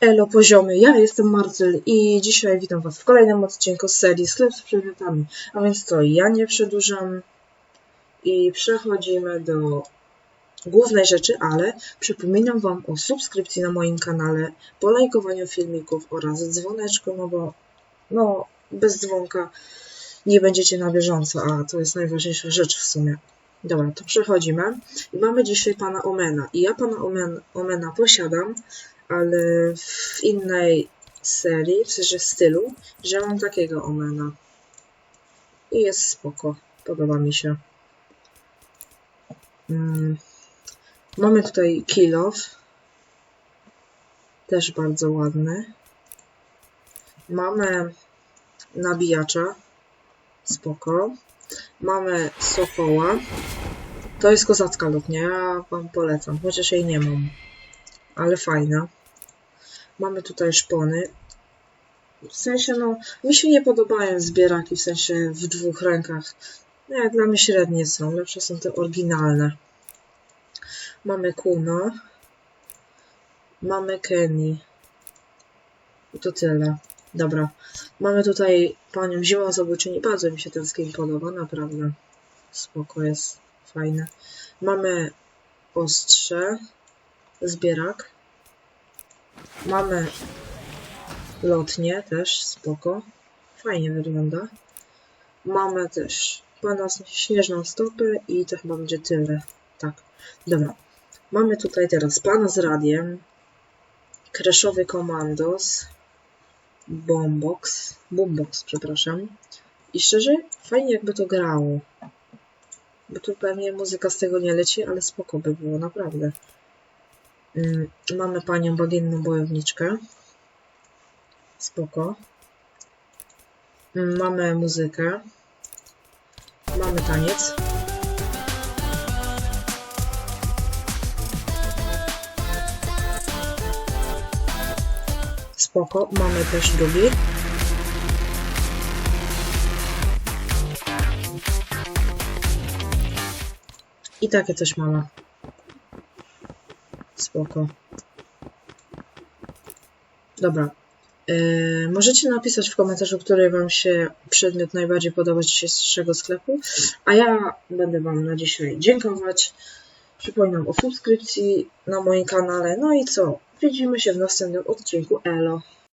Elo poziomy, ja jestem Marcel i dzisiaj witam Was w kolejnym odcinku z serii Sklep z przedmiotami. A więc co, ja nie przedłużam i przechodzimy do głównej rzeczy, ale przypominam Wam o subskrypcji na moim kanale, polajkowaniu filmików oraz dzwoneczku, no bo no, bez dzwonka nie będziecie na bieżąco, a to jest najważniejsza rzecz w sumie. Dobra, to przechodzimy. I mamy dzisiaj pana Omena. I ja pana Omen, Omena posiadam, ale w innej serii, w sensie stylu, że mam takiego Omena. I jest spoko. Podoba mi się. Mm. Mamy tutaj kill off. Też bardzo ładny. Mamy nabijacza. Spoko. Mamy sokoła. To jest kozacka lub nie? Ja wam polecam, chociaż jej nie mam. Ale fajna. Mamy tutaj szpony. W sensie, no, mi się nie podobają zbieraki, w sensie w dwóch rękach. Jak dla mnie średnie są, lepsze są te oryginalne. Mamy Kuno. Mamy Kenny. I to tyle. Dobra. Mamy tutaj panią Zimą Zabójczyni. Bardzo mi się ten skin podoba, naprawdę. Spoko jest. Fajne. Mamy ostrze. Zbierak. Mamy lotnie też, spoko. Fajnie wygląda. Mamy też pana śnieżną stopę i to chyba będzie tyle. Tak. Dobra. Mamy tutaj teraz pana z radiem. Kreszowy Komandos. Bombox. Boombox, przepraszam. I szczerze, fajnie jakby to grało. Bo tu pewnie muzyka z tego nie leci, ale spoko by było, naprawdę. Mm, mamy panią bagienną bojowniczkę. Spoko. Mamy muzykę. Mamy taniec. Spoko. Mamy też drugi. I takie coś mamy. Spoko. Dobra. Yy, możecie napisać w komentarzu, który Wam się przedmiot najbardziej podoba z dzisiejszego sklepu, a ja będę Wam na dzisiaj dziękować. Przypominam o subskrypcji na moim kanale. No i co? Widzimy się w następnym odcinku. Elo.